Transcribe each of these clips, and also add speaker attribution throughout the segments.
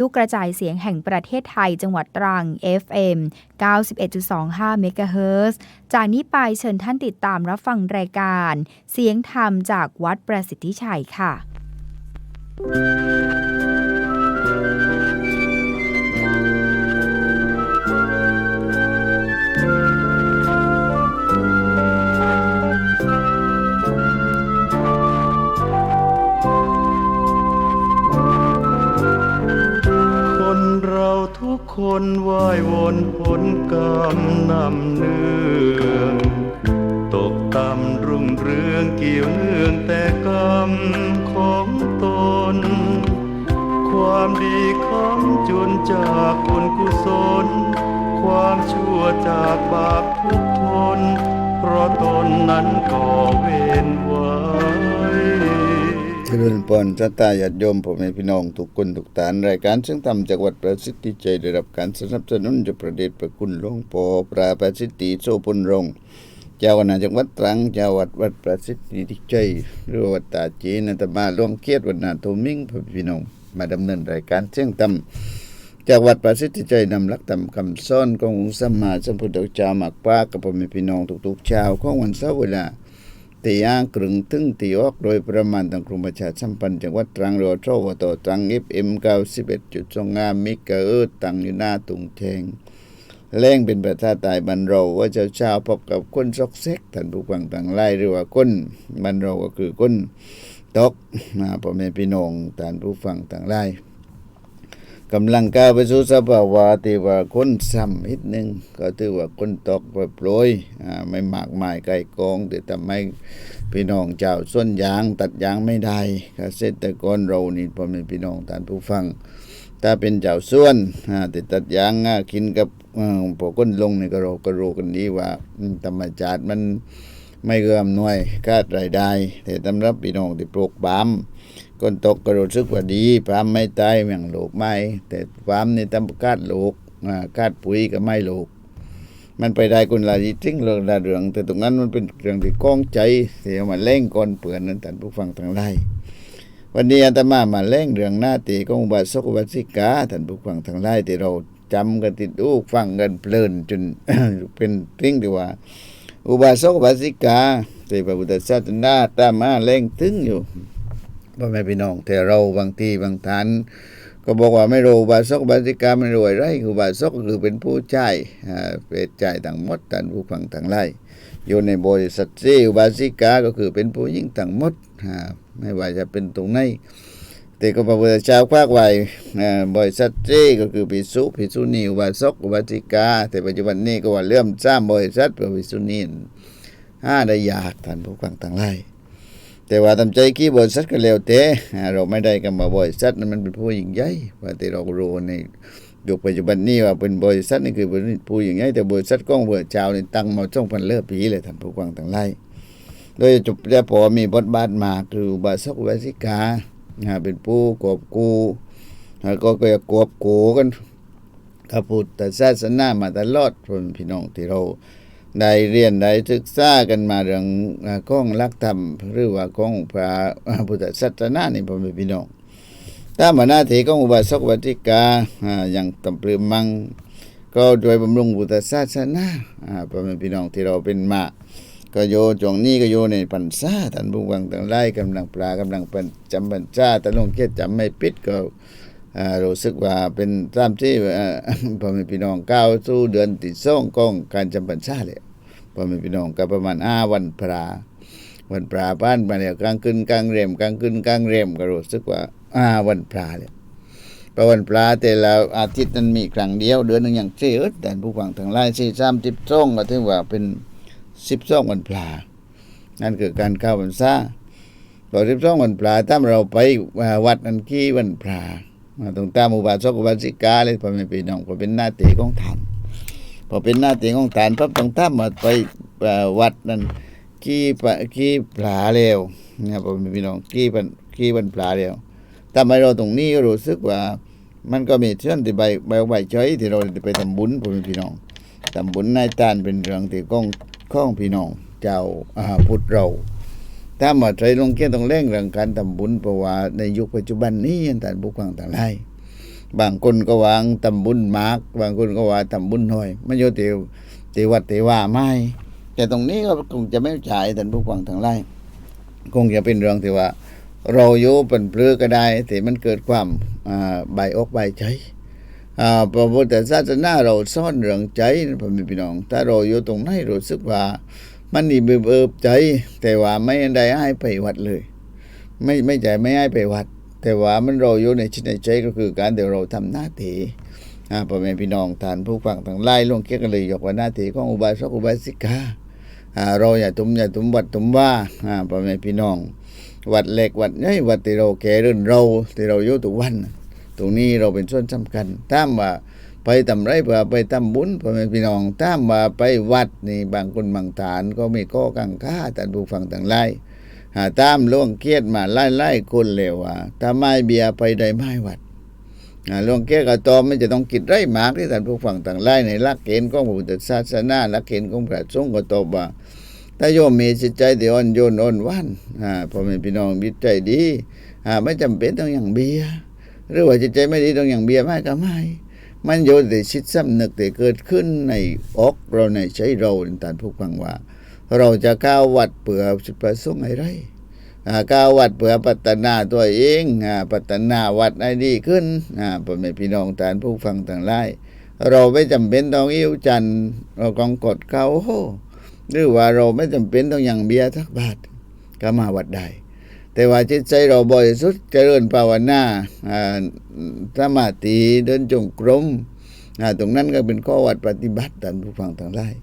Speaker 1: ลูกกระจายเสียงแห่งประเทศไทยจังหวัดตรัง FM 91.25 เมกะเฮิรตซ์จากนี้ไปเชิญท่านติดตามรับฟังรายการ เสียงธรรมจากวัดประสิทธิชัยค่ะ
Speaker 2: คนว่ายวนผลกรรมนำเนื่องตกต่ำรุ่งเรืองเกี่ยวเนื่องแต่กรรมของตน ความดีคำจุนจากบุญกุศล ความชั่วจากบาปทุกทน เพราะตนนั้นก่อเวรไว้
Speaker 3: จริญพรสตาญาติโยมพ่อแม่พี่น้องทุกคนทุกฐานรายการเสียงธรรมจากวัดประสิทธิใจได้รับการสนับสนุนจากประเดชพระคุณหลวงพ่อพระประสิทธิโสพลรงค์เจ้าคณะจังหวัดตรังเจ้าวัดวัดประสิทธิใจหรือว่าวัดตาจีนอาตมาหลวงเกียรติวัดนาโทมิงพ่อพี่น้องมาดำเนินรายการเสียงธรรมจากวัดประสิทธิใจนำหลักธรรมคำสอนขององค์สัมมาสัมพุทธเจ้ามากปากับพ่อแม่พี่น้องทุกๆเช้าของวันเสาร์เวลา ตียางกรึงถึงตีออกโดยประมาณทางกรมประชาสัมพันธ์จังหวัดตรังหรือว่าโทวตตรังเอฟเอ็มเก้าสิบเอ็ดจุดสองงามมิกเกอร์ตังอยู่หน้าตุงแทงแรงเป็นประชาตายบันเราว่าเจ้าชาวพบกับคนซอกเซกท่านผู้ฟังต่างไล่หรือว่าคนบันเราก็คือคนตกนะพ่อแม่พี่น้องท่านผู้ฟังต่างไล่ กำลังก้าวไปสู่สภาวะที่ว่าคนซ้ำนิดนึง ก็ถือว่าคนตกโปรยไม่มากมายไกลกองแต่ทำให้พี่น้องเจ้าส่วนยางตัดยางไม่ได้เกษตรกรเรานี่พ่อแม่พี่น้องท่านผู้ฟัง ถ้าเป็นเจ้าส่วนติดตัดยางอ่ากินกับพวกคนลงนี่ก็เราก็รู้กันดีว่าธรรมชาติมันไม่เอื้อมหน่วยคาดรายได้แต่สำหรับพี่น้องที่ปลูกปาม คนตกก็รู้สึกว่าดีปามไม่ตายอย่างโลกไม่ แต่ปาล์มนี่ต้องคาดโลกอ่าคาดปุ๋ยก็ไม่โลกมันไปได้คนละจริงเรื่องละเรื่อง แต่ตรงนั้นมันเป็นเรื่องที่ก้องใจเสียมาเล่งก่อนเปื่อนนั้นท่านผู้ฟังทั้งหลายวันนี้อาตมามาเล่งเรื่องหน้าตีของอุบาสกอุบาสิกาท่านผู้ฟังทั้งหลายที่เราจำกันติดอูฟังกันเพลินจนเป็นทิ้งที่ว่า อุบาสกอุบาสิกาที่พระพุทธศาสนาตามมาเล่งถึงอยู่ พ่อแม่พี่น้อง แต่เราบางทีบางท่านก็บอกว่าไม่รู้บาสกบาสิกาไม่รู้อะไรอุบาสกก็คือเป็นผู้ใจอ่าเป็นใจต่างหมดท่านผู้ฟังทั้งหลายอยู่ในบริษัทซีอุบาสิกาก็คือเป็นผู้หญิงต่างหมดอ่าไม่ว่าจะเป็นตรงไหนแต่ก็พระพุทธเจ้าควักไว้อ่าบริษัทซีก็คือภิกษุภิกษุณีอุบาสกอุบาสิกา แต่ปัจจุบันนี้ก็ว่าเริ่มสร้างบริษัทพระภิกษุณีห้าได้ยากท่านผู้ฟังทั้งหลาย แต่ว่าทำใจกี่บริษัทก็แล้วแต่อ่าเราไม่ได้กันมาบริษัทนั้นมันเป็นผู้ยิ่งใหญ่ว่าแต่เรารู้ในยุคปัจจุบันนี้ว่าเป็นบริษัทนี่คือเป็นผู้ยิ่งใหญ่แต่บริษัทก้องเบอร์เจ้านี่ตั้งมาช่องพันเลิศปีเลยท่านผู้ฟังทั้งหลายโดยจุดแล้วพอมีบทบาทมาคือบาสกอุบาสิกาเป็นผู้กอบกูแล้วก็ก็กอบกูกันพระพุทธศาสนามาตลอดพ่อแม่พี่น้องที่เรา ได้เรียนได้ศึกษากันมาเรื่องของลักธรรมหรือว่าของพระพุทธศาสนานี่พ่อแม่พี่น้องถ้ามาหน้าที่ของอุบาสกอุบาสิกาอย่างตำปลืมมัง ก็โดยบำรุงพุทธศาสนาพ่อแม่พี่น้องที่เราเป็นมาก็โยจวงนี้ก็โยในพรรษาท่านผู้ฟังทั้งหลายกำลังปลากำลังป็นจำพรรษาแต่ลงเกตจำไม่ปิดก็ รู้สึกว่าเป็นตามที่พ่อแม่พี่น้องก้าวสู่เดือนติดส่งของการจำพรรษาเลยพ่อแม่พี่น้องก็ประมาณห้าวันพระวันพระบ้านมาแล้วกลางคืนกลางเรียมกลางคืนกลางเรียมก็รู้สึกว่าห้าวันพระเลยเพระวันพระแต่ละอาทิตย์นั้นมีครั้งเดียว เดือนหนึ่งอย่างเสียแต่ผู้ฟังทั้งหลายสี่สามสิบสองก็ถือว่าเป็นสิบสองวันพระนั่นคือการเข้าพรรษาพอสิบสองวันพระถ้าเราไปวัดนั้นขี้วันพระอ่า ตรงตามอุบาสกอุบาสิกาเลยพ่อแม่พี่น้องก็เป็นหน้าที่ของท่านพอเป็นหน้าที่ของฐานปั๊บต้องทำมาไปวัดนั่นขี้ปะขี้ปลาแล้วนะครับผมพี่น้องขี้ปันขี้ปันปลาแล้วทำให้เราตรงนี้ก็รู้สึกว่า มันก็มีเชื่อนที่ใบใบใบเฉยที่เราไปทำบุญผมพี่น้องทำบุญในตานเป็นเรื่องที่ก้องข้องพี่น้องเจ้าอาพุทธเรา ถ้ามาใช้ลงเกี่ยต้องเร่งเรื่องการทำบุญเพราะว่าในยุคปัจจุบันนี้ท่านผู้ฟังต่างหลายบางคนก็วางทำบุญมาก บางคนก็ว่าทำบุญน้อยมันอยู่ที่ที่วัดที่ว่าไม่แต่ตรงนี้ก็คงจะไม่ใช่ท่านผู้ฟังทั้งหลายคงจะเป็นเรื่องที่ว่า เราอยู่เป็นเปลือก็ได้แต่มันเกิดความใบอกใบใจพระพุทธศาสนาเราซ่อนเรื่องใจนะพ่อแม่พี่น้อง ถ้าเราอยู่ตรงไหนรู้สึกว่า มันนี่เบิบเอิบใจ แต่ว่าไม่ได้ให้ไปวัดเลย ไม่ไม่ใจไม่ให้ไปวัด แต่ว่ามันเราอยู่ในจิตในใจก็คือการเดี๋ยวเราทำหน้าที่อ่าพ่อแม่พี่น้องทานผู้ฟังทั้งไล่ลงเกี่ยวกันเลยยกว่าหน้าที่ของอุบาสกอุบาสิกาอ่าเราอย่าตุ้มอย่าตุ้มวัดตุ้มว่าอ่าพ่อแม่พี่น้อง วัดเล็กวัดใหญ่วัดที่เราแก่เรื่นเราที่เราอยู่ทุกวัน ตรงนี้เราเป็นส่วนสำคัญถ้ามว่า ไปทำไรเพื่อไปทำบุญพ่อแม่พี่น้องถ้ามว่าไปวัดนี่บางคนบางฐานก็มีข้อกังขาแต่ผู้ฟังต่างไล่หาตามล่วงเกียดมาไล่ไล่คนเลวว่าถ้าไม่เบียร์ไปได้ไม่วัดอ่าล่วงเกียดกับตอมไม่จะต้องกินไรหมากที่ท่ผู้ฟังต่างไล่ในลักเกณฑ์ของพระพุทธศาสนาลักเกณฑ์ของพระสงฆ์ก็ตอบว่าถ้าโยมมีจิตใจที่อ่อนโยนอ่อนว่านพ่อแม่พี่น้องจิตใจดีไม่จำเป็นต้องอย่างเบียร์หรือว่าจิตใจไม่ดีต้องอย่างเบียร์ไม่ก็ไม่ มันอยู่ในจิตสำนึกที่เกิดขึ้นในอกเราในใจเราท่านผู้ฟังว่า เราจะก้าววัดเปื่อจุดประสงค์อะไรก้าววัดเปื่อพัฒนาตัวเองพัฒนาวัดให้ดีขึ้นพ่อแม่พี่น้องท่านผู้ฟังต่างหลายเราไม่จำเป็นต้องอิ่วจันทร์เรากองกดเขาหรือว่าเราไม่จำเป็นต้องยังเบียร์สักบาทก็มาวัดได้ แต่ว่าจิตใจเราบริสุทธิ์เจริญภาวนาสมาธิเดินจงกรมตรงนั้นก็เป็นข้อวัดปฏิบัติท่านผู้ฟังทั้งหลาย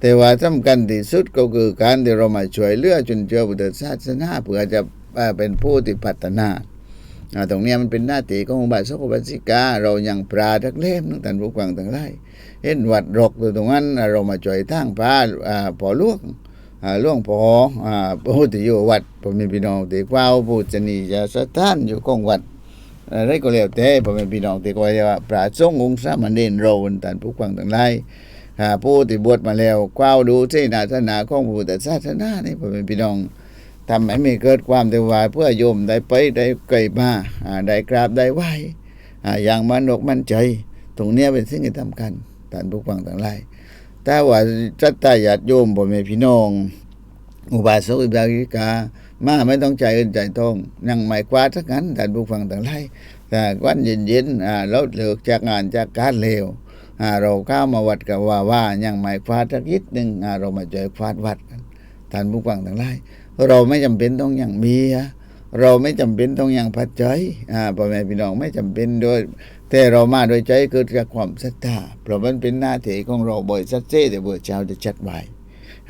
Speaker 3: แต่ว่าสำคัญที่สุดก็คือการที่เรามาช่วยเหลือจนเจอพุทธศาสนาเพื่อจะเป็นผู้ที่พัฒนาตรงนี้มันเป็นหน้าที่ของบาสกุบาสิกา เรายังปราทักเล่มทั้งท่านผู้ฟังทั้งหลายเห็นวัดรกอยู่ตรงนั้นเรามาช่วยทางพระอ่าพอลวงอ่า หลวงพออ่าผู้ที่อยู่วัดผมมีพี่น้องที่กว้าวผู้จะนีจะสถานอยู่ของวัดอะไรก็แล้วแต่ผมมีพี่น้องที่ก็ว่าพระสงฆ์องค์สามเณรเราท่านผู้ฟังทั้งหลายอ่าผู้ที่บวชมาแล้วกว้าวดูเสนาสนาของผู้แต่ศาสนานี่ผมมีพี่น้องทำให้ไม่เกิดความเดือดร้อนเพื่อโยมได้ไปได้ไกลมาอ่าได้กราบได้ไหวอ่าอย่างมันอกมั่นใจ ตรงเนี้ยเป็นสิ่งที่สำคัญท่านผู้ฟังทั้งหลาย แต่ว่าจัตตาญาติโยมพ่แม่พี่น้อง อุบาสกอุบาสิกา มาไม่ต้องใจเงินใจทองนั่งไม่กวาดสักงั้นท่านผู้ฟังทั้งหลายแต่วันเย็นๆอ่าเราเลิกจากงานจากการเลวอ่าเราเข้ามาวัดกับว่าว่ายังไม่กวาสักนิดหนึ่งอ่าเรามาช่วยกวาดวัดกันท่านผู้ฟังทั้งหลายเราไม่จำเป็นต้องอย่างมีเราไม่จำเป็นต้องอย่างปัจจัยอ่าพ่อแม่พี่น้องไม่จำเป็นโดย แต่เรามาโดยใจเกิดจากความศรัทธาเพราะมันเป็นหน้าที่ของเราบ่อยสัจเจแต่เบื่อเช้าจะชัดไว้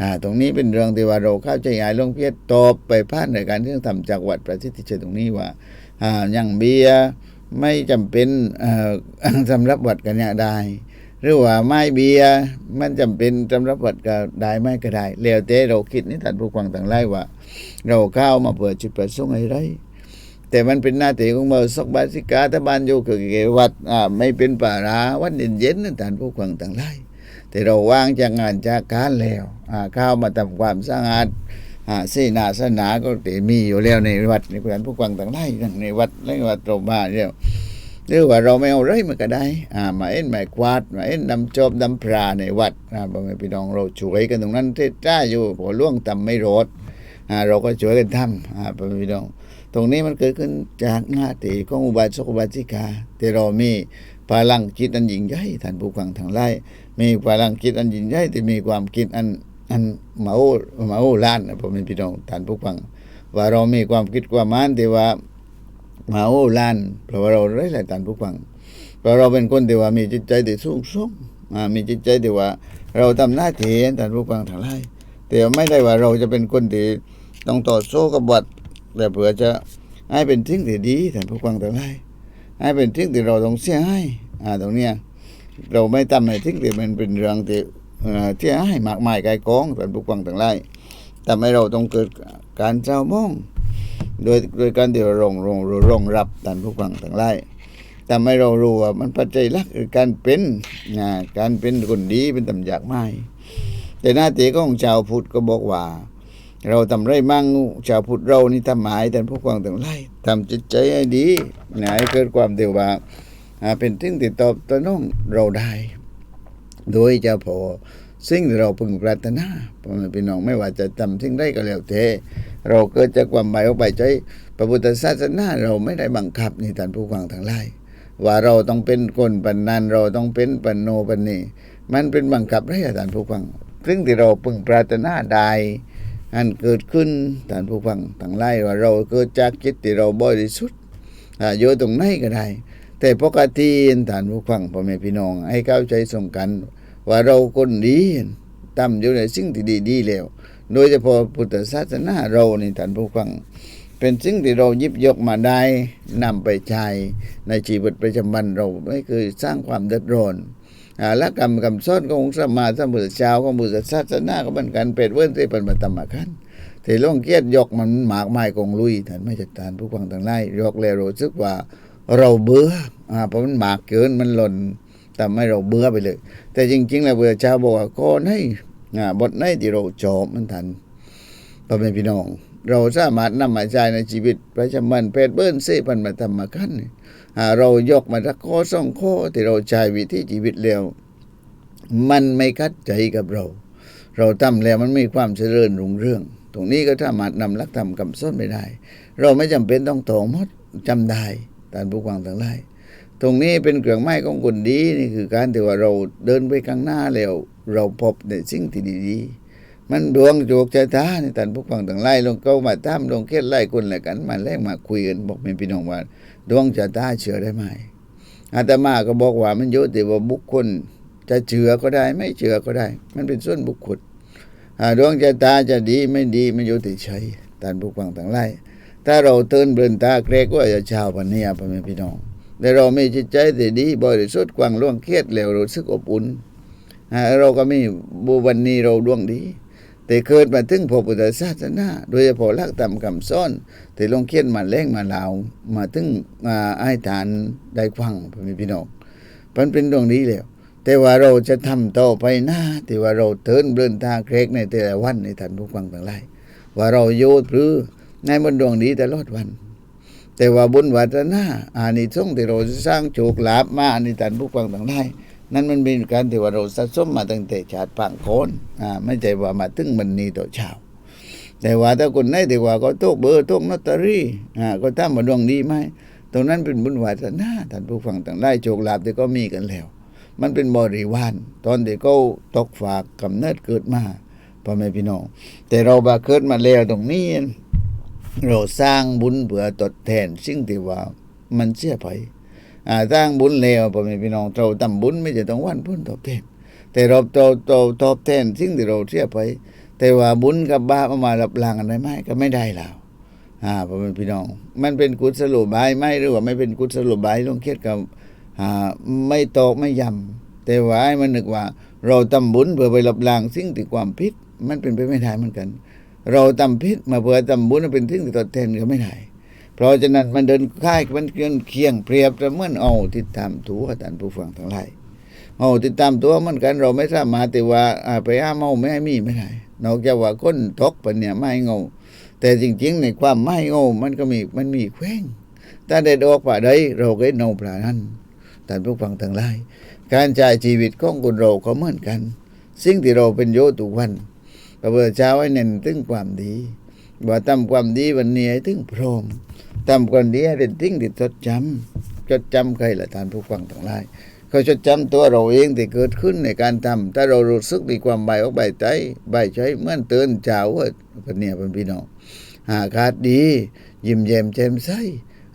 Speaker 3: อ่าตรงนี้เป็นเรื่องที่ว่าเราเข้าใจหายลงเพียรตอบไปผ่านในการที่ทำจากวัดประสิทธิชัยตรงนี้ว่าอ่าอย่างเบียร์ไม่จำเป็นเอ่อสำหรับวัดกันเนี่ยได้ หรือว่าไม้เบียร์มันจำเป็นสำหรับวัดก็ได้ไม่ก็ได้แล้วแต่เราคิดนี่ท่านผู้ฟังต่างไล่ว่า เราเข้ามาเปิดจุดประสงค์อะไร แต่มันเป็นหน้าที่ของเมืสกบาสิกาถ้าบ้านอยู่คือเกวัดอ่าไม่เป็นป่าราวัดเย็นเย็นๆนั่นท่านผู้ฟังต่างไล่แต่เราวางจากงานจากการแล้วอ่าเข้ามาทำความสะอาดอ่าศีนาสนาก็แต่มีอยู่แล้วในวัดในท่านผู้ฟังต่างไล่ในวัดในวัดเรามาเนี่ยหรือว่าเราไม่เอาไรมันก็ได้อ่ามาเอ็นไม้กวาดมาเอ็นนำจอบนำพราในวัดอ่าพ่อแม่พี่น้องเราช่วยกันตรงนั้นเทศจ้าอยู่พอล่วงทำไม่รอดอ่าเราก็ช่วยกันทำอ่าพ่อแม่พี่น้อง ตรงนี้มันเกิดขึ้นจากหน้าที่ของอุบาสกอุบาสิกาแต่เรามีพลังจิตอันยิ่งใหญ่ท่านผู้ฟังทั้งหลายมีพลังจิตอันยิ่งใหญ่ที่มีความคิดอันอันมาโอมาโอล้านนะผมเป็นพี่น้องท่านผู้ฟัง ว่าเรามีความคิดความมันที่ว่ามาโอล้านเพราะว่าเราไร้หลายท่านผู้ฟังเพราะเราเป็นคนที่ว่ามีจิตใจที่สูงส่งมีจิตใจที่ว่า เราทำหน้าที่ท่านผู้ฟังทั้งหลายแต่ไม่ได้ว่าเราจะเป็นคนที่ต้องต่อสู้กับวัด แต่เผื่อจะให้เป็นทิ้งที่ดีท่ผู้ฟังทั้งหลายให้เป็นทิ้งที่เราต้องเสียให้อ่าตรงเนี้ยเราไม่ทำให้ทิ้งที่มันเป็นเรื่องที่เอ่อเสียให้มากมายกายกองท่ผู้ฟังทั้งหลายทำให้เราต้องเกิดการเจ้ามอง โดยโดยการที่เรารองรองรองรับท่านผู้ฟังทั้งหลายทำให้เรารู้ว่ามันปัจจัยลักคือการเป็นนะการเป็นคนดีเป็นตำอยากไม่แต่หน้าที่ของชาวพุทธก็บอกว่า เราทำไรมั่งชาวพุทธเรานี่ทำหมายท่านผู้ฟังทั้งหลายทำจิตใจให้ดีนะให้เกิดความเดียวว่าอ่าเป็นสิ่งที่ตอบสนองเราได้ โดยเฉพาะสิ่งที่เราพึงปรารถนาพ่อแม่พี่น้องไม่ว่าจะทำสิ่งใดก็แล้วแต่เราเกิดจากความหมายออกไปใจพระพุทธศาสนาเราไม่ได้บังคับนี่ท่านผู้ฟังทั้งหลายว่าเราต้องเป็นคนปันนันเราต้องเป็นปันโนปันนี่มันเป็นบังคับได้ท่านผู้ฟังซึ่งที่เราพึงปรารถนาได้ อันเกิดขึ้นท่านผู้ฟังทั้งหลายว่าเราเกิดจากจิตที่เราบริสุทธิ์อยู่ตรงไหนก็ได้ แต่ปกติท่านผู้ฟังพ่อแม่พี่น้อง ให้เข้าใจสงกัน ว่าเราคนดีตั้มอยู่ในสิ่งที่ดีๆแล้ว โดยเฉพาะพุทธศาสนาเรานี่ท่านผู้ฟัง เป็นสิ่งที่เรายิบยกมาได้นำไปใช้ในชีวิตประจำวันเราไม่เคยสร้างความเดือดร้อน ละกรรมคำสอนขององค์สมาสมุทรเจ้าของพุทธศาสนาก็เหมือนกันเป็นเว้นที่เป็นมาตมาคันที่ล่องเกียรติยกมันหมากไม้กองลุยท่านไม่จัดการผู้ฟังต่างไล่ยกแล้วรู้สึกว่าเราเบื่ออ่าเพราะมันหมากเกินมันหล่นทำให้เราเบื่อไปเลย แต่จริง ๆ แล้วเบื่อเจ้าบอกว่าก็ให้อ่าบทไหนที่เราจอบมันทันพ่อแม่พี่น้อง เราสามารถนำมาใช้ในชีวิตประจำวันเพศเบิ้นเสพันมาทำมาขั้นเรายกมาทักข้อสองข้อที่เราใช้วิธีชีวิตแล้ว มันไม่คัดใจกับเรา เราทำแล้วมันมีความเจริญรุ่งเรือง ตรงนี้ก็สามารถนำหลักธรรมคำสอนไปได้ เราไม่จำเป็นต้องโตหมดจำได้ท่านผู้ฟังทั้งหลายตรงนี้เป็นเครื่องไม้ของคนดีนี่คือการที่ว่าเราเดินไปข้างหน้าแล้ว เราพบในสิ่งที่ดีๆ มันดวงโจกชะตานี่ท่านผู้ฟังทั้งหลายลงเข้ามาตามลงเคล็ดไล่คนแหละกัน มาแลกมาคุยกันบอกเป็นพี่น้องว่า ดวงชะตาเชื่อได้ไหมอาตมาก็บอกว่ามันอยู่ที่ว่าบุคคล จะเชื่อก็ได้ ไม่เชื่อก็ได้ มันเป็นส่วนบุคคลดวงชะตาจะดีไม่ดีมันอยู่ที่ใจท่านผู้ฟังทั้งหลายถ้าเราเตือนเบือนตาเกรกว่าจะชาวพันเนียพ่อแม่พี่น้องแต่เรามีจิตใจที่ดีบริสุทธิ์กว้างล่วงเครียดแล้วรู้สึกอบอุ่นเราก็มีบุวันนี้เราดวงดี แต่เกิดมาถึงพระพุทธศาสนาโดยเฉพาะลักธรรมคำสอนที่ลงเขียนมาแรงมาลาวมาถึงอาไอ้ฐานได้ฟังพี่น้องมันเป็นดวงดีแล้วแต่ว่าเราจะทำต่อไปหน้าที่ว่าเราเทินเดินทางเครกในแต่ละวันในท่านผู้ฟังทั้งหลายว่าเราโยดหรือในบนดวงดีตลอดวัน แต่ว่าบุญวัฒนาอานิสงส์ที่เราสร้างโชคลาภมาในท่านผู้ฟังทั้งหลาย นั่นมันเป็นการที่ว่าเราสะสมมาตั้งแต่ชาติปางโคนอ่าไม่ใช่ว่ามาถึงมันนี้ต่อเช้าแต่ว่าถ้าคนไหนที่ว่าก็ตกเบอร์ตกลอตเตอรี่อ่าก็ทำมาดวงดีไหมตรงนั้นเป็นบุญวาสนาท่านผู้ฟังต่างได้โชคลาภที่ก็มีกันแล้ว มันเป็นบริวารตอนที่เขาตกฝากกำเนิดเกิดมาพ่อแม่พี่น้อง แต่เราบาเกิดมาแล้วตรงนี้ เราสร้างบุญเพื่อตดแทนสิ่งที่ว่ามันเสียไป สร้างบุญแล้วพ่อแม่พี่น้องเราทำบุญไม่จะต้องวันผลตอบแทนแต่เราเราเราตอบแทนสิ่งที่เราเสียไป แต่ว่าบุญกับบาปเอามารับรางกันได้ไหมก็ไม่ได้แล้วอ่าพ่อแม่พี่น้อง มันเป็นกุศโลบายไหมหรือว่าไม่เป็นกุศโลบายลงเครียดกับอ่าไม่ตอกไม่ยำแต่ว่าให้มันนึกว่า เราทำบุญเพื่อไปรับรางสิ่งที่ความผิดมันเป็นไปไม่ได้เหมือนกัน เราทำผิดมาเพื่อทำบุญเป็นสิ่งที่ตอบแทนก็ไม่ได้ เพราะฉะนั้นมันเดินค่ายมันเกินเคียงเปรียบเสมือนเอาที่ตามตัวท่านผู้ฟังทั้งหลายเอาติดตามตัวเหมือนกันเราไม่สามารถแต่ว่าอ่าไปอ้าเมาไม่ให้มีไม่ได้นอกจากว่าคนทกปะเนี่ยไม่เงาแต่จริงๆ ในความไม่เงามันก็มีมันมีแขวงถ้าได้ดอกป่าใดเราก็เนาปลานั้นท่านผู้ฟังทั้งหลายการจ่ายชีวิตของคนเราก็เหมือนกัน สิ่งที่เราเป็นโยทุกวันพระพุทธเจ้าให้เน้นถึงความดี ว่าทำความดีวันนี้ให้ถึงพร้อมทำความดีให้เป็นสิ่งที่จดจำจดจำใครละท่านผู้ฟังทั้งหลายเขาจดจำตัวเราเองที่เกิดขึ้นในการทำถ้าเรารู้สึกมีความใบออกใบใจใบใจเมื่อเตือนเจ้าว่าคนเนี่ยเป็นพี่น้องหาคาดดี ยิ้มแย้มแจ่มใส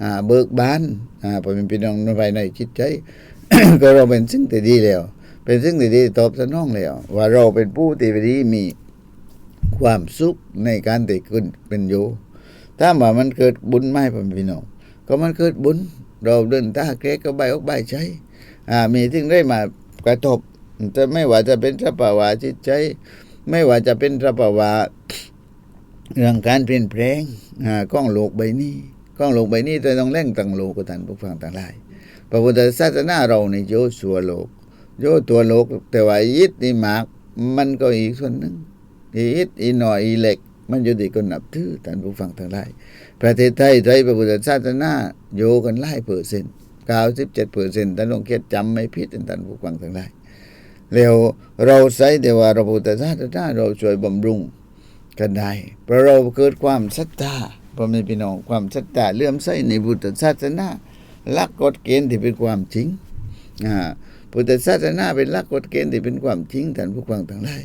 Speaker 3: อ่าเบิกบานอ่าเป็นพี่น้องในภายในจิตใจก็เราเป็นสิ่งที่ดีแล้ว เป็นสิ่งที่ดีตอบสนองแล้ว ว่าเราเป็นผู้ที่ดีมี ความสุขในการที่ขึ้นเป็นอยู่ถ้าว่ามันเกิดบุญไม่พ่อพี่น้องก็มันเกิดบุญ เราเดินตาเกรกก็ใบออกใบใจอ่ามีสิ่งได้มากระทบจะไม่ว่าจะเป็นสภาวะจิตใจ ไม่ว่าจะเป็นสภาวะเรื่องการเปลี่ยนแปลงอ่าก้องโลกใบนี้กล้องโลกใบนี้จะต้องเร่งตั้งโลกกับท่านผู้ฟังต่างหลายพระพุทธศาสนาเราในโยสัวโลก โยตัวโลก แต่ว่ายิดนี่มาก มันก็อีกส่วนหนึ่ง อียิดอีหน่อยอีเหล็ก มันอยู่ที่คนนับถือท่านผู้ฟังทั้งหลายประเทศไทยไทยพระพุทธศาสนาโยกันหลายเปอร์เซ็นต์97%ท่านลงเขียนจำไม่ผิดท่านผู้ฟังทั้งหลายแล้วเราใส่แต่ว่าเราพุทธศาสนาเราช่วยบำรุงกันได้เพราะเราเกิดความศรัทธาพ่อแม่พี่น้องความศรัทธาเลื่อมใสในพุทธศาสนาหลักกฎเกณฑ์ที่เป็นความจริงอ่าพุทธศาสนาเป็นหลักกฎเกณฑ์ที่เป็นความจริงท่านผู้ฟังทั้งหลาย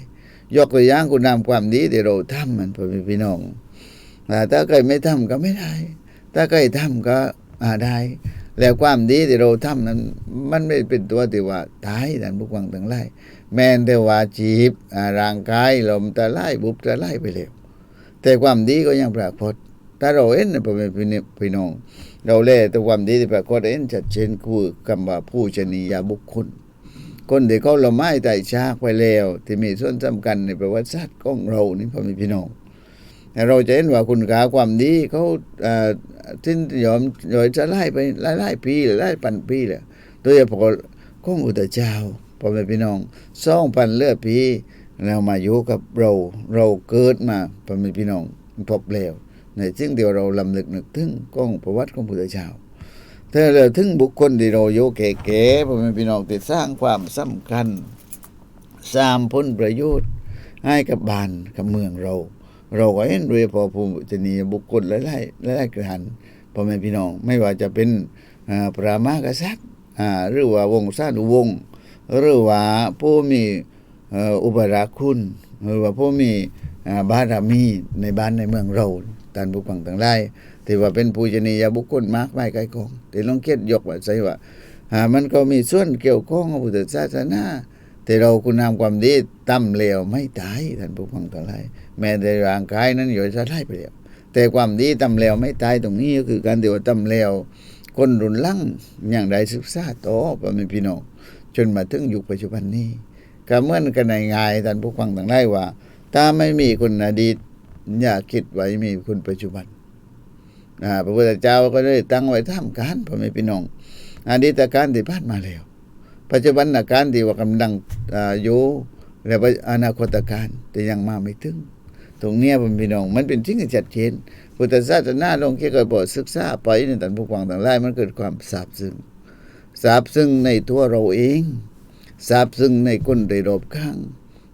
Speaker 3: ยกตัวอย่างคุณงามความดีที่เราทำมันพ่อแม่พี่น้องอ่ถ้าใครไม่ทำก็ไม่ได้ ถ้าใครทำก็อ่าได้ แล้วความดีที่เราทำนั้น มันไม่เป็นตัวที่ว่าตายท่านผู้ฟังทั้งหลายแม้แต่ว่าจีบร่างกายลมตะไล่บุบตะไล่ไปแล้วแต่ความดีก็ยังปรากฏถ้าเราเห็นนะพ่อพี่น้อง เราเล่แต่ความดีที่ปรากฏเห็นชัดเจนคือคำว่าผู้ชนียบุคคล คนที่เขาละไม้ไต่ชากไปแล้ว ที่มีส่วนสำคัญในประวัติศาสตร์ของเรานี่พ่อแม่พี่น้องเราจะเห็นว่าคุณค่าความดีเขาทิ้นยอมยอยจะไล่ไปไล่ไล่ปีไล่ปันปีเลยโดยเฉพาะของอุตเจ้าพ่อแม่พี่น้องสองพันเลือดปีแล้วมาอยู่กับเราเราเกิดมาพ่อแม่พี่น้องพบแล้วในสิ่งเดียวเราลำลึกนึกถึงของประวัติของพุทธเจ้า ถ้าเราถึงบุคคลที่เราโยเก๋ๆพ่อแม่พี่น้องที่สร้างความสำคัญสร้างผลประโยชน์ให้กับบ้านกับเมืองเรา เราก็เห็นโดยพอผู้ชนีบุคคลหลายๆหลายๆกระหันพ่อแม่พี่น้องไม่ว่าจะเป็นอ่าพระมหากษัตริย์หรือว่าวงศาติวงศ์หรือว่าผู้มีอุปราคุณหรือว่าผู้มีบารมีในบ้านในเมืองเราท่านผู้ฟังทั้งหลาย ที่ว่าเป็นผู้ชนียบุคคลมากมายไกลกองที่ลองเคิดยกว่าใช่ว่าอ่ามันก็มีส่วนเกี่ยวข้องกับพุทธศาสนาแต่เราคุณงามความดีตั้มเลวไม่ตายท่านผู้ฟังทั้งหลายแม้แต่ร่างกายนั้นอยู่จะไล่ไปแล้วแต่ความดีตั้มเลวไม่ตายตรงนี้ก็คือการที่ว่าตั้มเลวคนรุนลังอย่างใดศึกษาต่อพ่อแม่พี่น้องจนมาถึงยุคปัจจุบันนี้ก็เหมือนกันง่ายๆท่านผู้ฟังทั้งหลายว่า ถ้าไม่มีคนอดีตอย่าคิดไว้มีคนปัจจุบัน พระพุทธเจ้าก็ได้ตั้งไว้ท่ามการพ่อแม่พี่น้องอดีตการที่ผ่านมาแล้ว ปัจจุบันการที่ว่ากำลังอายู่และอนาคตการแต่ยังมาไม่ถึง ตรงเนี้ยผมพี่น้อง มันเป็นสิ่งที่ชัดเจนพุทธศาสนาลงเกี่ยวกับโปรดศึกษาไปในตันผู้ฟังต่างหลายมันเกิดความซาบซึ้งซาบซึ้งในตัวเราเองซาบซึ้งในคนที่รอบข้าง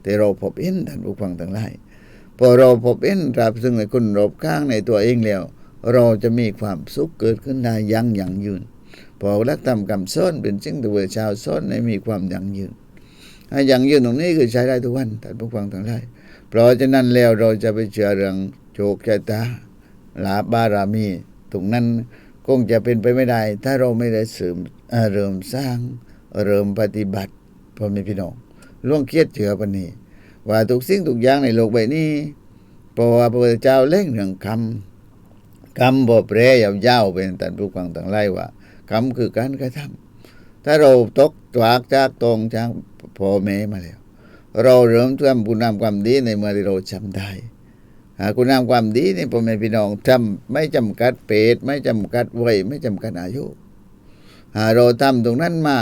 Speaker 3: แต่เราพบเห็นท่านผู้ฟังต่างหลายพอเราพบเห็นซาบซึ้งในคนรอบข้างในตัวเองแล้ว เราจะมีความสุขเกิดขึ้นได้ยังยั่งยืนพอรักธรรมคำสอนเป็นสิ่งที่พระเจ้อนให้มีความยั่งยืนให้ยั่งยืนตรงนี้คือใช้ได้ทุกวันท่านผู้ฟังทั้งหลายเพราะฉะนั้นแล้วเราจะไปเชื่อเรื่องโชคชะตาลาบารามีตรงนั้นคงจะเป็นไปไม่ได้ ถ้าเราไม่ได้เสริมเเริ่มสร้างเริ่มปฏิบัติพ่อแม่พี่น้องล่วงเครียดเชื่อปนนี้ว่าทุกสิ่งทุกอย่างในโลกใบนี้เพราะว่าพระพุทธเจ้าเล่งเรื่องคำ คำบ่แปรยาวๆเป็นท่านผู้ฟังต่างไล่ว่าคำคือการกระทำถ้าเราตกจากจากตรงจากพ่อแม่มาแล้ว เราเริ่มทำคุณงามความดีในเมื่อที่เราจำได้หาคุณงามความดีนี่พ่อแม่พี่น้องทำไม่จำกัดเปรตไม่จำกัดวัยไม่จำกัดอายุหาเราทำตรงนั้นมา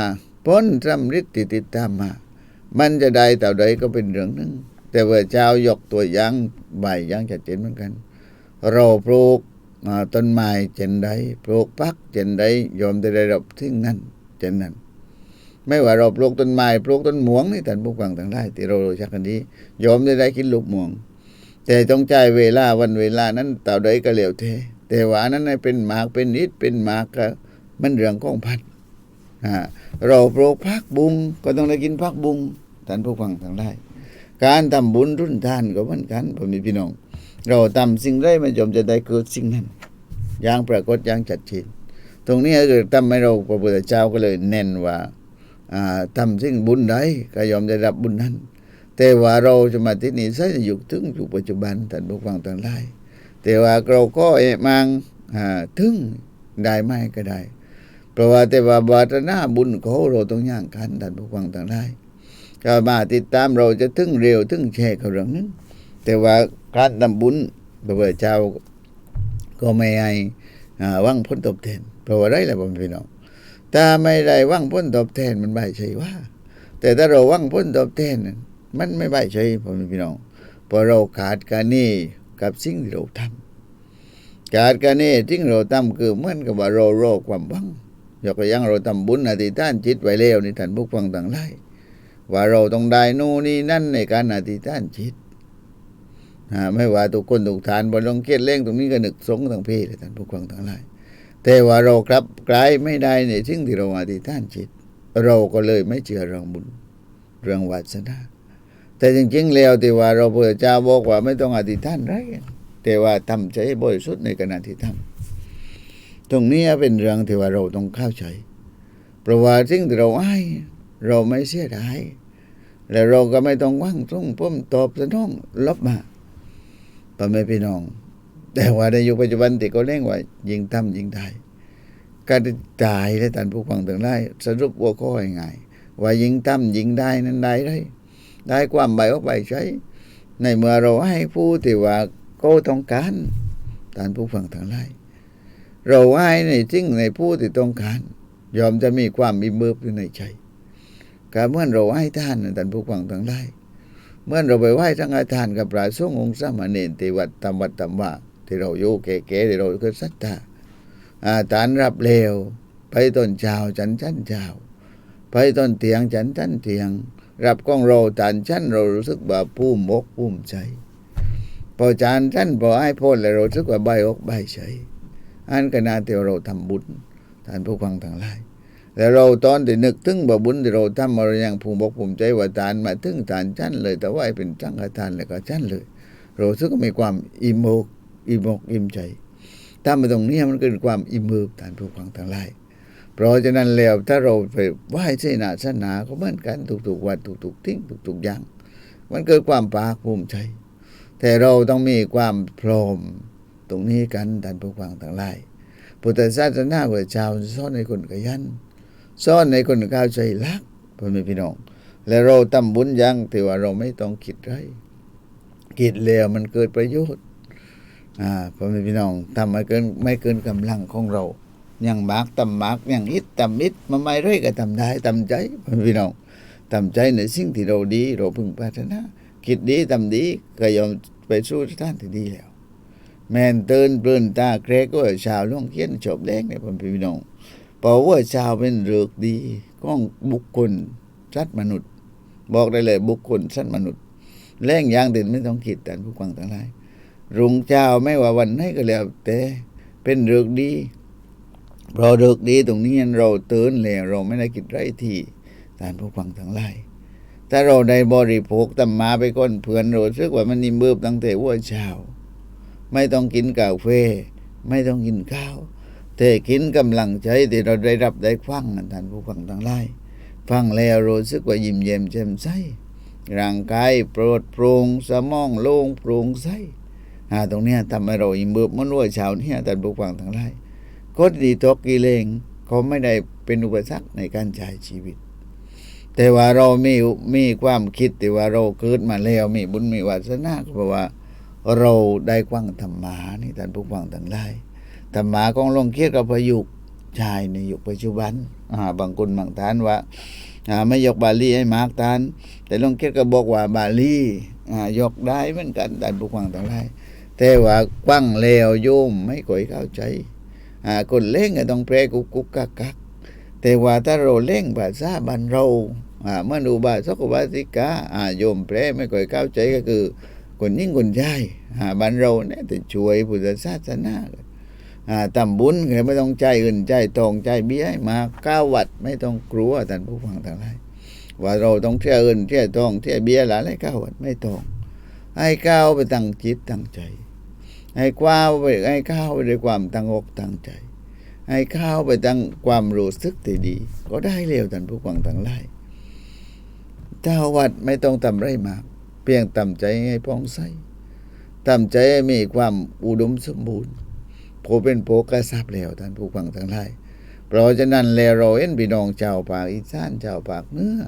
Speaker 3: พ้นทำฤทธิ์ติดตามมา มันจะได้แต่ใดก็เป็นเรื่องหนึ่งแต่ว่าเจ้ายกตัวอย่างใบอย่างชัดเจนเหมือนกัน เราปลูก ต้นไม้เช่นใดปลูกพักเช่นใดยอมจะได้รับทิ้งนั้นเช่นนั้น ไม่ว่าเราปลูกต้นไม้ปลูกต้นหมวงนี่ท่านผู้ฟังทั้งหลายที่เรารู้จักกันดียอมได้ได้กินลูกหมวง แต่ต้องใจเวลาวันเวลานั้นต่อใดก็เหลวเท แต่ว่านั้นเป็นหมากเป็นนิดเป็นหมากก็มันเรื่องของพันเราปลูกพักบุงก็ต้องได้กินพักบุงท่านผู้ฟังทั้งหลายการทำบุญรุ่นทานก็เหมือนกันผมมีพี่น้อง เราทำสิ่งใดมันยอมจะได้เกิดสิ่งนั้นอย่างปรากฏอย่างชัดเจนตรงนี้คือทำให้เราพระพุทธเจ้าก็เลยเน้นว่าอ่าทำสิ่งบุญใดก็ยอมได้รับบุญนั้น แต่ว่าเราจะมาที่นี่ใช้อยู่ถึงอยู่ปัจจุบันท่านผู้ฟังต่างหลายแต่ว่าเราก็เอะมังอ่าถึงได้ไหมก็ได้ เพราะว่าแต่ว่าบาตนาบุญเขาเราต้องย่างกันท่านผู้ฟังต่างหลายก็มาติดตามเราจะถึงเร็วถึงแชร์เขาเรื่องนั้นแต่ว่า การทำบุญพระพุทธเจ้าก็ไม่ให้อ่าหวังผลตอบแทนเพราะว่าได้แหละผมพี่น้องถ้าไม่ได้หวังผลตอบแทนมันไม่ใช่ว่า แต่ถ้าเราหวังผลตอบแทนมันไม่ใบใช่ผมพี่น้องเพราะเราขาดการนี่กับสิ่งที่เราทำขาดการนี่สิ่งเราทำคือเหมือนกับว่าเราโรคความหวังยกตัวอย่างเราทำบุญอธิษฐานจิตไว้แล้วนี่ท่านผู้ฟังต่างหลายว่าเราต้องได้นู่นนี่นั่นในการอธิษฐานจิต ไม่ว่าทุกคนทุกฐานบนลงเกียรเล่งตรงนี้ก็หนึกสงทั้งเพศท่านผู้ฟังต่างหลายแต่ว่าเราครับกลายไม่ได้ในสิ่งที่เราอธิษฐานจิต เราก็เลยไม่เชื่อเรื่องบุญเรื่องวาสนาแต่จริงๆแล้วที่ว่าเราพระเจ้าบอกว่าไม่ต้องอธิษฐานไรแต่ว่าทำใจบริสุทธิ์ในขณะที่ทำตรงนี้เป็นเรื่องที่ว่าเราต้องเข้าใจเพราะว่าสิ่งที่เราให้เราไม่เสียดายและเราก็ไม่ต้องว่างตรงพ้มตอบสนองลบมา พ่อแม่พี่น้อง แต่ว่าในยุคปัจจุบันที่เขาเร่งว่ายิงทำยิงได้การตายและท่านผู้ฟังทั้งหลายสรุปหัวข้อง่ายว่ายิงทำยิงได้นั้นได้ได้ได้ความใบออกไปใช้ ในเมื่อเราให้ผู้ที่ว่าเขาต้องการท่านผู้ฟังทั้งหลายเราให้ในสิ่งในผู้ที่ต้องการ ยอมจะมีความมีเบิบอยู่ในใจการเมื่อเราให้ท่านนะท่านผู้ฟังทั้งหลาย เมื่อเราไปไหว้ทั้งอาทานกับพระสงฆ์องค์สามเณรที่วัดตามวัดตามว่าที่เราโยแก่ๆที่เราคยศรัทธาอาทานรับเลวไปต้นเช้าฉันชั้นเช้าไปต้นเตียงฉันชั้นเตียง รับกล้องเราทานชั้นเรารู้สึกแบบภูมิมกภูมิใจพอจานชั้นพอให้พ้นแล้วเรารู้สึกว่าใบอกใบใจอันก็นาที่เราทำบุญท่านผู้ฟังทั้งหลาย แต่เราตอนที่นึกถึงบบุญที่เราทำเรายังภูมิบอกภูมิใจว่าทานมาถึงทานชั้นเลย แต่ว่าเป็นจังฆทานแล้วก็ชั้นเลย เราซึ่งก็มีความอิ่มอกอิ่มอกอิ่มใจถ้ามาตรงนี้มันเกิดความอิ่มเอิบท่านผู้ฟังทั้งหลายเพราะฉะนั้นแล้วถ้าเราไปไหว้เสนาสนาก็เหมือนกันทุกๆวันทุกๆทิ้งทุกๆอย่าง มันเกิดความปากภูมิใจ แต่เราต้องมีความพร้อมตรงนี้กันท่านผู้ฟังทั้งหลายพุทธศาสนาพระเจ้าสอนในคนขยัน สอนในคนก้าวใจรักพ่อแม่พี่น้อง และเราทำบุญยังที่ว่าเราไม่ต้องคิดไรคิดแล้วมันเกิดประโยชน์อ่าพ่อแม่พี่น้องทำไม่เกินไม่เกินกำลังของเราอย่างมากตำมากอย่างอิดตำอิดมาไม่เรื่อยก็ทำได้ทำใจพ่อแม่พี่น้องทำใจในสิ่งที่เราดี เราพึงปรารถนาคิดดีทำดีก็ยอมไปสู่ท่านที่ดีแล้ว แมนเตือนเปลือนตาเกรก็ชาวล่วงเขียนจบแดงในพ่อพี่น้อง เพราะว่าชาวเป็นเรือกดีของบุคคลสัตว์มนุษย์ บอกได้เลยบุคคลสัตว์มนุษย์แรงอย่างเด่นไม่ต้องคิดแต่ผู้ฟังทั้งหลายรุงเจ้าไม่ว่าวันไหนก็แล้วแต่เป็นเรือกดีเพราะเรือกดีตรงนี้เราเตือนแล้วเราไม่ได้คิดไรที่ท่านผู้ฟังทั้งหลายถ้าเราได้บริโภคตำมาไปก้นเพื่อนเราซึกว่ามันนิ่มเบิบตั้งแต่ว่าเช้าไม่ต้องกินกาแฟไม่ต้องกินข้าว แต่กินกำลังใจที่เราได้รับได้ฟังท่านผู้ฟังทั้งหลายฟังแล้วรู้สึกว่ายิ้มเย้มแจ่มใสร่างกายโปรดโปร่งสมองโล่งโปร่งใสอ่าตรงเนี้ยทำให้เราอิ่มเบิบมันว่าเช้าเนี่ยท่านผู้ฟังทั้งหลายกฎดีตกกิเลงเขาไม่ได้เป็นอุปสรรคในการใช้ชีวิต แต่ว่าเรามีมีความคิดแต่ว่าเราเกิดมาแล้วมีบุญมีวาสนาเพราะว่าเราได้กว้างธรรมานี่ท่านผู้ฟังทั้งหลาย ธรรมาของหลวงเคียดกับประยุกต์ชายในยุคปัจจุบันอ่าบางคนบางท่านว่าอ่าไม่ยกบาลีให้มากท่าน แต่หลวงเคียดก็บอกว่าบาลีอ่ายกได้เหมือนกันท่านผู้ฟังทั้งหลายแต่ว่ากว้างแล้วโยมไม่ค่อยเข้าใจอ่าคนเล่งก็ต้องแปลกุกกุกกักกักแต่ว่าถ้าเราเล่งภาษาบ้านเราอ่าเมื่อดูบาสกบาสิกาอ่าโยมแปลไม่ค่อยเข้าใจก็คือคนยิ่งคนใหญ่หาบ้านเราเนี่ยแต่ช่วยพุทธศาสนา ทำบุญคือไม่ต้องใจายเงินใจายทองใจเบี้ยมาก้าวัดไม่ต้องกลัวท่านผู้ฟังทั้งหลายว่าเราต้องเที่ยเงินเที่ยทองเที่ยเบี้ยหลายก้าวัดไม่ต้องให้ก้าวไปตั้งจิตตั้งใจให้ก้าวไปให้ก้าวไปด้วยความตั้งอกตั้งใจ ให้ก้าวไปตั้งความรู้สึกที่ดี ก็ได้เร็วท่านผู้ฟังทั้งหลายเจ้าวัดไม่ต้องทำไรมาก เพียงตั้ใจให้พองใสตั้ใจให้มีความอุดมสมบูรณ์ ผู้เป็นโผกระซับแล้วท่านผู้ฟังทั้งหลายเพราะฉะนั้นแล้วเราเห็นพี่น้องชาวภาคอีสานชาวภาคเหนือ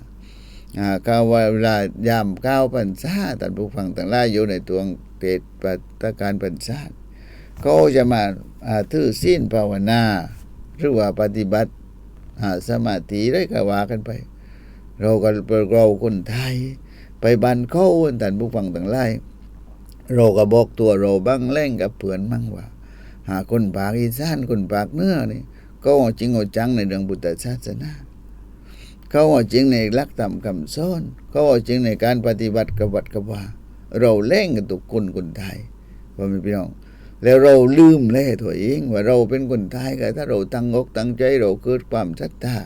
Speaker 3: อ่าก้าวเวลายามก้าวพรรษาท่านผู้ฟังทั้งหลายอยู่ในตัวเทศปฏิการพรรษาก็จะมาอ่าถือศีลภาวนาหรือว่าปฏิบัติสมาธิได้ก็ว่ากันไป เราก็เราคนไทย ไปบ้านเข้าท่านผู้ฟังทั้งหลายเราก็บอกตัวเราบ้างแล่งกับเพื่อนมั่งว่า หาคนปากอีสานคนปากเนื้อนี่เขาจริงเอาจังในเรื่องพุทธศาสนา เขาเอาจริงในหลักธรรมคำสอนเขาเอาจริงในการปฏิบัติกบวัดกับว่าเราเล่งกันทุกคนคนไทยพ่อแม่พี่น้องแล้วเราลืมแล่ตัวเอง ว่าเราเป็นคนไทยก็ถ้าเราตั้งอกตั้งใจเราเกิดความศรัทธา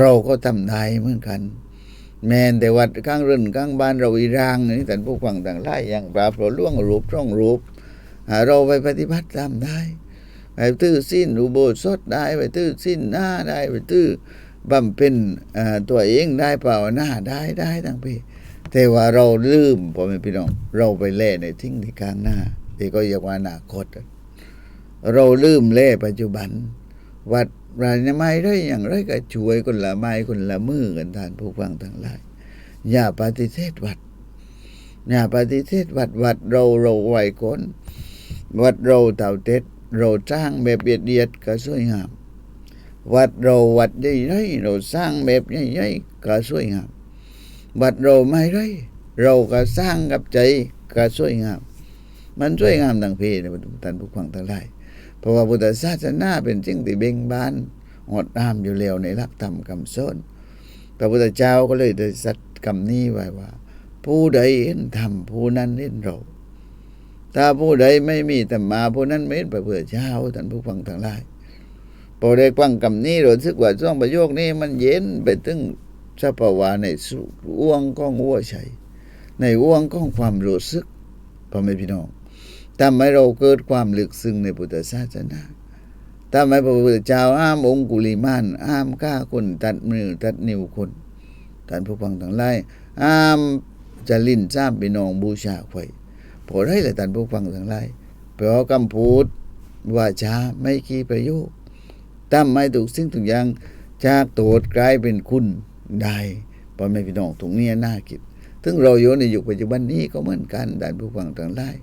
Speaker 3: เราก็ทำได้เหมือนกัน แม้แต่วัดข้างเรือนข้างบ้านเราอีรางนี่ท่ผู้ฟังต่างหลายอย่างปราบเราล่วงรูปร่องรูป เราไปปฏิบัติตามได้ไปตื้อสิ้นอุโบสถได้ไปตื้อสิ้นหน้าได้ไปตื้อบำเพ็ญตัวเองได้เปล่าหน้าได้ได้ทั้งพี่แต่ว่าเราลืมพ่อแม่พี่น้อง เราไปเล่ในทิ้งที่กลางหน้าที่ก็เรียกว่าอนาคต เราลืมเล่ปัจจุบัน วัดราชไม้ได้อย่างไรก็ช่วยคนละไม้คนละมือกันท่านผู้ฟังทั้งหลาย อย่าปฏิเสธวัดอย่าปฏิเสธวัดวัดเราเราไหวคน วัดเราเต่าเต็ดเราสร้างแบบเบียดเดียดก็สวยงาม วัดเราวัดใหญ่ๆเราสร้างแบบใหญ่ๆก็สวยงาม วัดเราไม่ได้เราก็สร้างกับใจก็สวยงาม มันสวยงามดังเพนะท่านผู้ฟังทั้งหลายเพราะว่าพุทธศาสนาเป็นสิ่งที่เบ่งบานงดงามอยู่แล้วในหลักธรรมคำสอนพระพุทธเจ้าก็เลยได้สัตย์คำนี้ไว้ว่า ผู้ใดเห็นธรรมผู้นั้นเห็นเรา ถ้าผู้ใดไม่มีธรรมาผู้นั้นไม่เห็นพระพุทธเจ้าท่านผู้ฟังทั้งหลายพอได้ฟังคำนี้รู้สึกว่าช่วงประโยคนี้มันเย็นไปถึงสภาวะในสุอ้วงของหัวใจในอ้วงของความรู้สึกพ่อแม่พี่น้องทำให้เราเกิดความลึกซึ้งในพุทธศาสนาทำให้พระพุทธเจ้าห้ามองคุลิมานห้ามฆ่าคนตัดมือตัดนิ้วคนท่านผู้ฟังทั้งหลายห้ามจะลิ้นจ้ามพี่น้องบูชาไฟ พอได้เลยท่านผู้ฟังทั้งหลายเพราะคำพูดว่าจาไม่คีประโยคตั้มไม่ถูกสิ่งทุกอย่างจากโทษกลายเป็นคุณได้พ่อแม่พี่น้องตรงนี้น่าคิดถึงเราอยู่ในยุคปัจจุบันนี้ก็เหมือนกันท่านผู้ฟังทั้งหลาย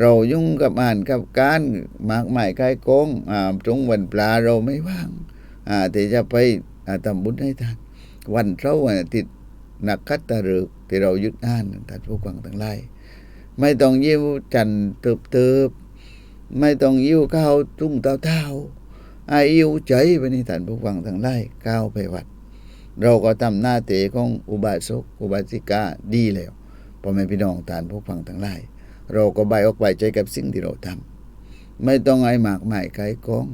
Speaker 3: เรายุ่งกับอ่านกับการมากมายกายกองอ่าตรงวันปลาเราไม่ว่างอ่าที่จะไปอ่าทำบุญให้ท่านวันเสาร์วันอาทิตย์นักขัตฤกษ์ที่เรายึดอ่านท่านผู้ฟังทั้งหลาย ไม่ต้องยิ้วจันเติบเติบไม่ต้องยิ้วข้าวตุ้งเต้าเท้าอายิวใจไปนี่ท่านผู้ฟังทั้งหลายก้าวไปวัด เราก็ทำหน้าเตะของอุบาสกอุบาสิกาดีแล้วพ่อแม่พี่น้องทานผู้ฟังทั้งหลายเราก็ใบออกใบใจกับสิ่งที่เราทำไม่ต้องให้มากหมายไกลกอง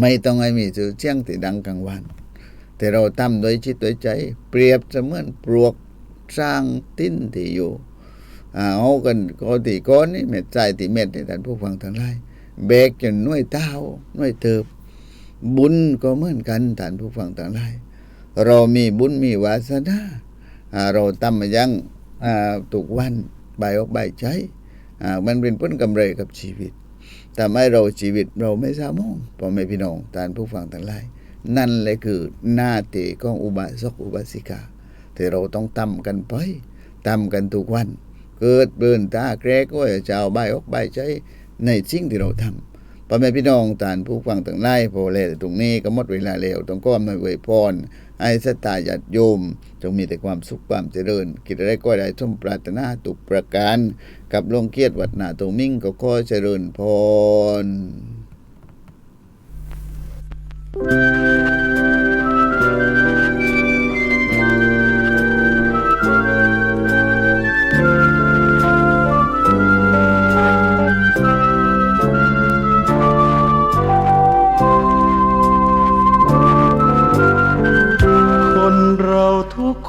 Speaker 3: ไม่ต้องให้มีชื่อเสียงที่ดังกลางวัน แต่เราทำโดยจิตโดยใจ เปรียบเสมือนปลวกสร้างติ้นที่อยู่ เอากันก็ตีก้อนนี่เม็ดใจตีเม็ดนี่ท่านผู้ฟังทั้งหลายแบกจนน่วยเต้าน่วยเติบ บุญก็เหมือนกันท่านผู้ฟังทั้งหลายเรามีบุญมีวาสนาเราทำมายังอ่าทุกวันใบออกใบใจอ่ามันเป็นผลกำไรกับชีวิตทำให้เราชีวิตเราไม่สามองพ่อแม่พี่น้องท่านผู้ฟังทั้งหลายนั่นแหละคือหน้าที่ของอุบาสกอุบาสิกาที่เราต้องทำกันไปทำกันทุกวัน เกิดเบิ่นตาแกรกก็จะเอาใบาออกใบายใจในสิ่งที่เราทำพ่อแม่พี่น้องท่านผู้ฟังต่างหลายพอแล้วตรงนี้ก็หมดเวลาแล้วต้องก้อมในเวยพรให้สตาญาติโยม จงมีแต่ความสุขความเจริญ กิจอะไรก็ได้สมปรารถนาตุกประการ กับลงเกียรติวัดนาตวมิ่งก็ขอเจริญพร
Speaker 2: คน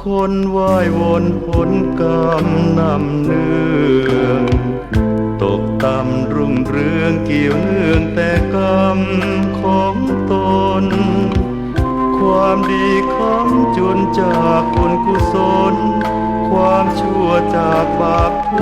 Speaker 2: คนว่ายวนผลกรรมนำเนื่องตกต่ำรุ่งเรืองเกี่ยวเนื่องแต่กรรมของตน ความดีคำจุนจากบุญกุศล ความชั่วจากบาป